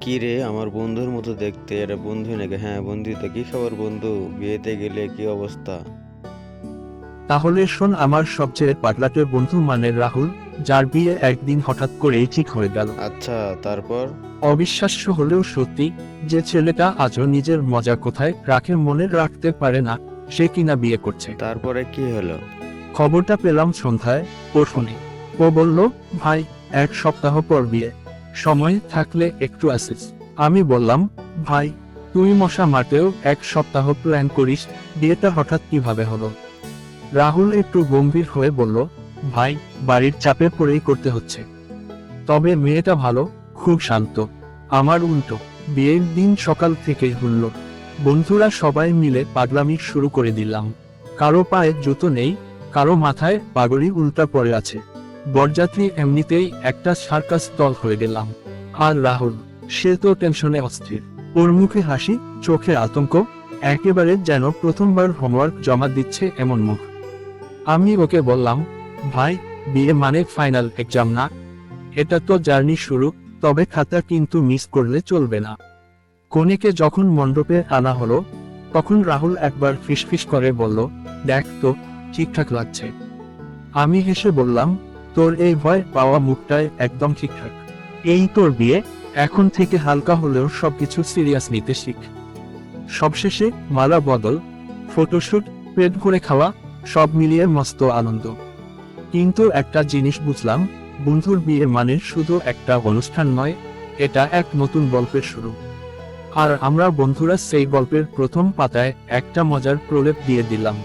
কি রে? আমার বন্ধুর মতো দেখতে। এটা বন্ধু নাকি? হ্যাঁ বন্ধু। তো কি খবর বন্ধু? বিয়েতে গেলে কি অবস্থা? তাহলে শোন আমার সবচেয়ে পাগলাটে বন্ধু মানে রাহুল যার বিয়ে একদিন হঠাৎ করেই ঠিক হয়ে গেল। আচ্ছা তারপর? অবিশ্বাস্য হলেও সত্যি যে ছেলেটা আজও নিজের মজা কোথায় রাখে মনে রাখতে পারে না সে কিনা বিয়ে করছে। তারপরে কি হলো? খবরটা পেলাম সন্ধ্যায় ও শুনে ও বলল ভাই এক সপ্তাহ পর বিয়ে। সময় থাকলে একটু আসিস। আমি বললাম, ভাই, তুই মশা মারতেও এক সপ্তাহ প্ল্যান করিস, বিয়েটা হঠাৎ কীভাবে হলো? রাহুল একটু গম্ভীর হয়ে বলল, ভাই, বাড়ির চাপে পড়েই করতে হচ্ছে। তবে মেয়েটা ভালো, খুব শান্ত। আমার উল্টো, বিয়ের দিন সকাল থেকেই হুল্লো। বন্ধুরা সবাই মিলে পাগলামি শুরু করে দিলাম। কারও পায়ে জুতো নেই, কারও মাথায় পাগড়ি উল্টা পড়ে আছে। বরযাত্রী এমনিতেই একটা সার্কাস দল হয়ে গেলাম। আর রাহুল, সে তো টেনশনে অস্থির। ওর মুখে হাসি, চোখে আতঙ্ক, একেবারে যেন প্রথমবার হোমওয়ার্ক জমা দিচ্ছে এমন মুখ। আমি ওকে বললাম, ভাই, বিয়ে মানে ফাইনাল এক্সাম না? এটা তো জার্নি শুরু, তবে খাতা কিন্তু মিস করলে চলবে না। কনেকে যখন মণ্ডপে আনা হলো, তখন রাহুল একবার ফিসফিস করে বলল, দেখ তো, ঠিকঠাক লাগছে। আমি হেসে বললাম তোর এই ভয় পাওয়া মুখটায় একদম ঠিকঠাক এই তোর বিয়ে, এখন থেকে হালকা হলেও সবকিছু সিরিয়াস নিতে শিখ। সবশেষে মালা বদল ফটোশুট পেট ভরে খাওয়া, সব মিলিয়ে মস্ত আনন্দ। কিন্তু একটা জিনিস বুঝলাম, বন্ধুর বিয়ে মানে শুধু একটা অনুষ্ঠান নয়, এটা এক নতুন গল্পের শুরু। আর আমরা বন্ধুরা সেই গল্পের প্রথম পাতায় একটা মজার প্রলেপ দিয়ে দিলাম।